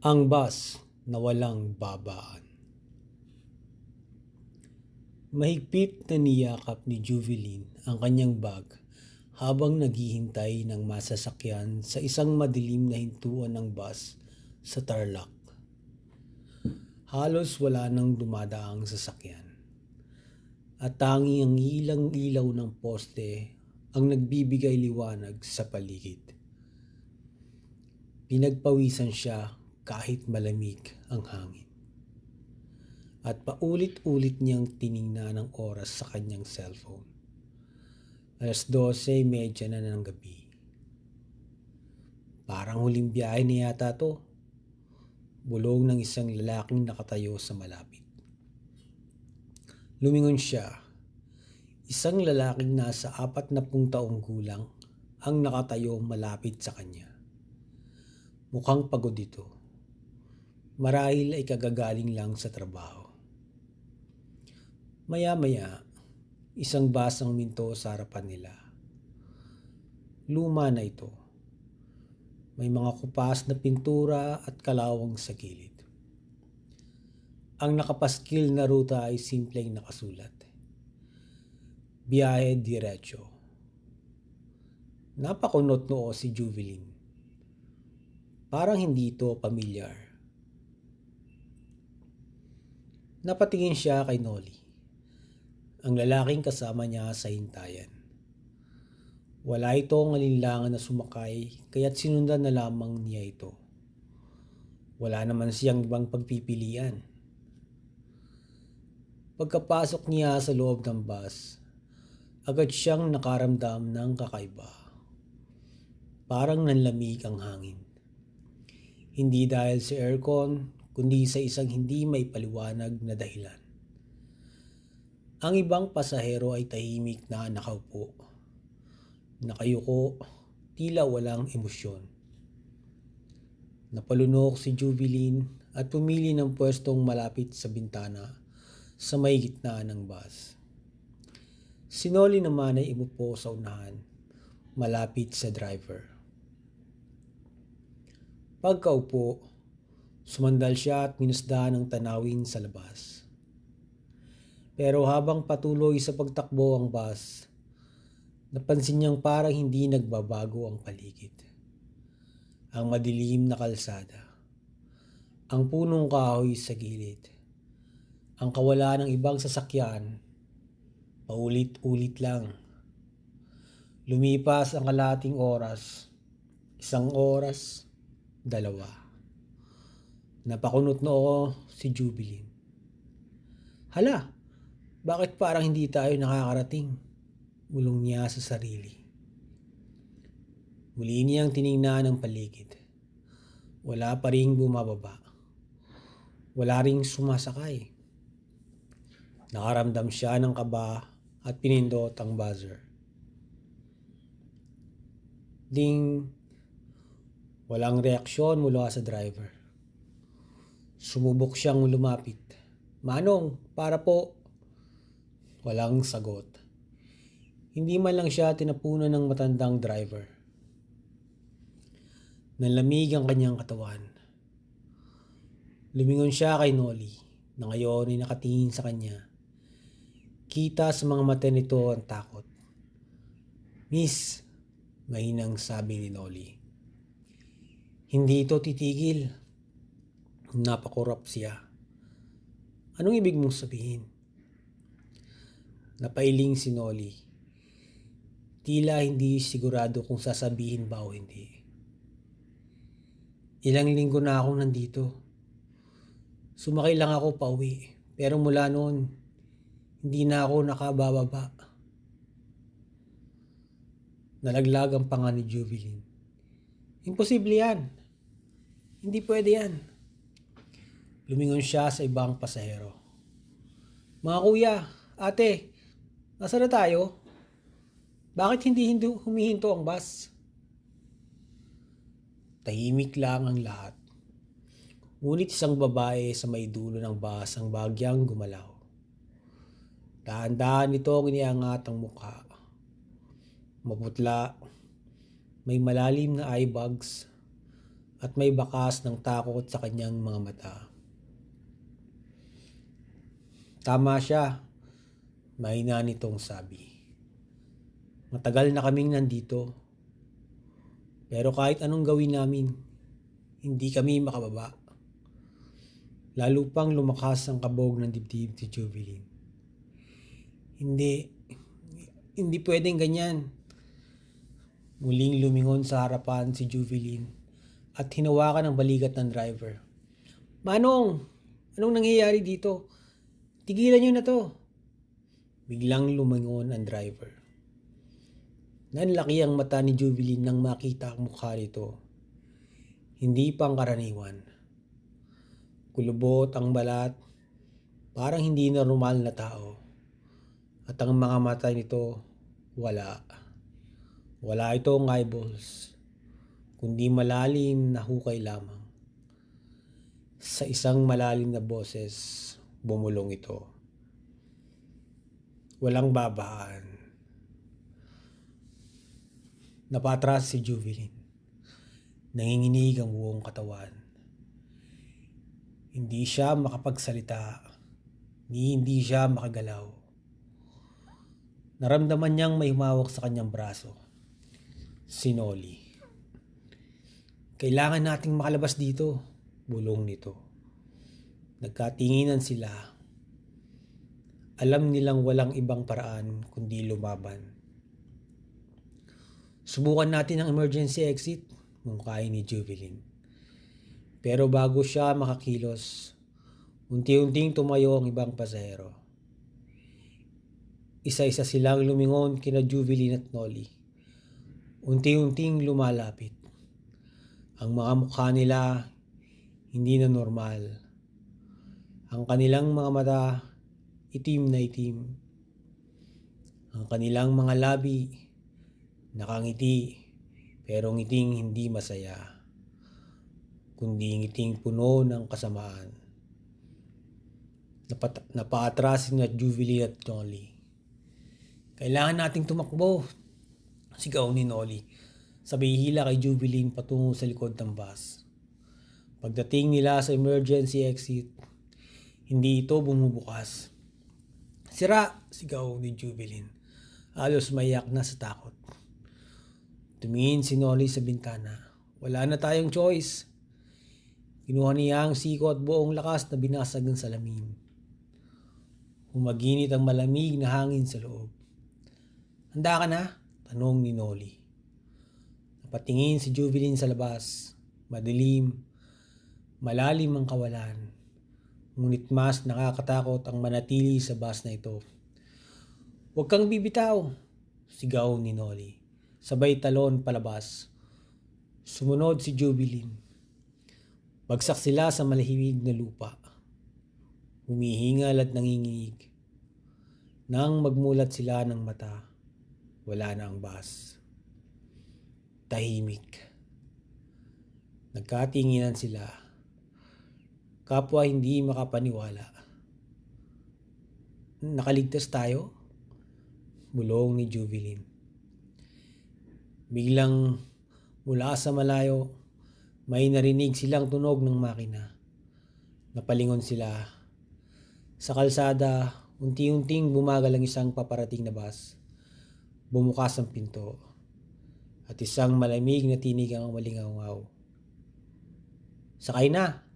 Ang bus na walang babaan. Mahigpit na niyakap ni Juveline ang kanyang bag habang naghihintay ng masasakyan sa isang madilim na hintuan ng bus sa Tarlac. Halos wala nang dumadaang sasakyan. At tanging ang ilang ilaw ng poste ang nagbibigay liwanag sa paligid. Pinagpawisan siya kahit malamig ang hangin. At paulit-ulit niyang tiningnan ang oras sa kanyang cellphone. Alas 12.30 na ng gabi. Parang huling biyahe na yata to. Bulong ng isang lalaking nakatayo sa malapit. Lumingon siya. Isang lalaking nasa apat na pung taong gulang ang nakatayo malapit sa kanya. Mukhang pagod ito marahil ay kagagaling lang sa trabaho. Maya-maya, isang basang minto sa harapan nila. Luma na ito. May mga kupas na pintura at kalawang sa gilid. Ang nakapaskil na ruta ay simpleng nakasulat. Biyahe diretso. Napakunot noo si Juveline. Parang hindi ito pamilyar Napatingin siya kay Nolly, ang lalaking kasama niya sa hintayan. Wala itong alinlangan na sumakay kaya't sinundan na lamang niya ito. Wala naman siyang ibang pagpipilian. Pagkapasok niya sa loob ng bus, agad siyang nakaramdam ng kakaiba. Parang nanlamig ang hangin. Hindi dahil sa aircon, kundi sa isang hindi may paliwanag na dahilan. Ang ibang pasahero ay tahimik na nakaupo. Nakayuko, tila walang emosyon. Napalunok si Jubilin at pumili ng pwestong malapit sa bintana sa may gitna ng bus. Si Nolly naman ay imupo sa unahan, malapit sa driver. Pagkaupo, Sumandal siya at minusdahan ang tanawin sa labas. Pero habang patuloy sa pagtakbo ang bus, napansin niyang parang hindi nagbabago ang paligid. Ang madilim na kalsada. Ang punong kahoy sa gilid. Ang kawalan ng ibang sasakyan. Paulit-ulit lang. Lumipas ang kalating oras. Isang oras, dalawa. Napakunot noo si Jubilin. Hala, bakit parang hindi tayo nakakarating? Bulong niya sa sarili. Muli niyang tiningnan ang paligid. Wala pa ring bumababa. Wala ring sumasakay. Nakaramdam siya ng kaba at pinindot ang buzzer. Ding, walang reaksyon mula sa driver. Sumubok siyang lumapit. Manong, para po. Walang sagot. Hindi man lang siya tinapunan ng matandang driver. Nanlamig ang kanyang katawan. Lumingon siya kay Nolly na ngayon ay nakatingin sa kanya. Kita sa mga mata nito ang takot. Miss, mahinang sabi ni Nolly. Hindi ito titigil. Napakorap siya. Anong ibig mong sabihin? Napailing si Nolly. Tila hindi sigurado kung sasabihin ba o hindi. Ilang linggo na ako nandito. Sumakay lang ako pa uwi. Pero mula noon, hindi na ako nakabababa. Nalaglag ang panga ni Jubilin. Imposible yan. Hindi pwede yan. Lumingon siya sa ibang pasahero. Mga kuya, ate, nasa na tayo? Bakit hindi, humihinto ang bus? Tahimik lang ang lahat. Ngunit isang babae sa may dulo ng bus ang bagyang gumalaw. Dahan-dahan ito ang iniangat ang mukha. Maputla, may malalim na eye bags, at may bakas ng takot sa kanyang mga mata. Tama siya, mahina nitong sabi. Matagal na kaming nandito. Pero kahit anong gawin namin, hindi kami makababa. Lalo pang lumakas ang kabog ng dibdib ni Jubilin. Hindi, hindi pwedeng ganyan. Muling lumingon sa harapan si Jubilin at hinawakan ang balikat ng driver. Manong, anong nangyayari dito? Tigilan niyo na to. Biglang lumingon ang driver. Nanlaki ang mata ni Jubilin nang makita ang mukha nito. Hindi pang karaniwan. Kulubot ang balat, parang hindi normal na tao. At ang mga mata nito, wala. Wala itong eyeballs, kundi malalim na hukay lamang. Sa isang malalim na boses, bumulong ito. Walang babaan. Napatras si Jubilin. Nanginginig ang buong katawan. Hindi siya makapagsalita, ni hindi siya makagalaw. Naramdaman niyang may humawak sa kanyang braso. Si Noli. Kailangan nating makalabas dito, bulong nito. Nagkatinginan sila. Alam nilang walang ibang paraan kundi lumaban. Subukan natin ang emergency exit, mungkahi ni Jubilin. Pero bago siya makakilos, unti-unting tumayo ang ibang pasahero. Isa-isa silang lumingon kina Jubilin at Nolly. Unti-unting lumalapit. Ang mga mukha nila hindi na normal. Ang kanilang mga mata itim na itim. Ang kanilang mga labi nakangiti pero ngiting hindi masaya kundi ngiting puno ng kasamaan. Napat- napaatras na Jubilee at Nolly. Kailangan nating tumakbo, sigaw ni Nolly. Sabay hila kay Jubilee patungo sa likod ng bus. Pagdating nila sa emergency exit, hindi ito bumubukas. Sira, sigaw ni Jubilin. Halos mayak na sa takot. Tumingin si Nolly sa bintana. Wala na tayong choice. Kinuha niya ang siko at buong lakas na binasag ng salamin. Humaginit ang malamig na hangin sa loob. Handa ka na? Tanong ni Nolly. Napatingin si Jubilin sa labas. Madilim. Malalim ang kawalan. Ngunit mas nakakatakot ang manatili sa bus na ito. Huwag kang bibitaw, sigaw ni Nolly. Sabay talon palabas. Sumunod si Jubilin. Bagsak sila sa malahimig na lupa. Humihingal at nanginginig. Nang magmulat sila ng mata, wala na ang bus. Tahimik. Nagkatinginan sila. Kapwa hindi makapaniwala. Nakaligtas tayo? Bulong ni Jubilin. Biglang mula sa malayo, may narinig silang tunog ng makina. Napalingon sila. Sa kalsada, unti-unting bumagal ang isang paparating na bus. Bumukas ang pinto. At isang malamig na tinig ang malingaw Sakay na,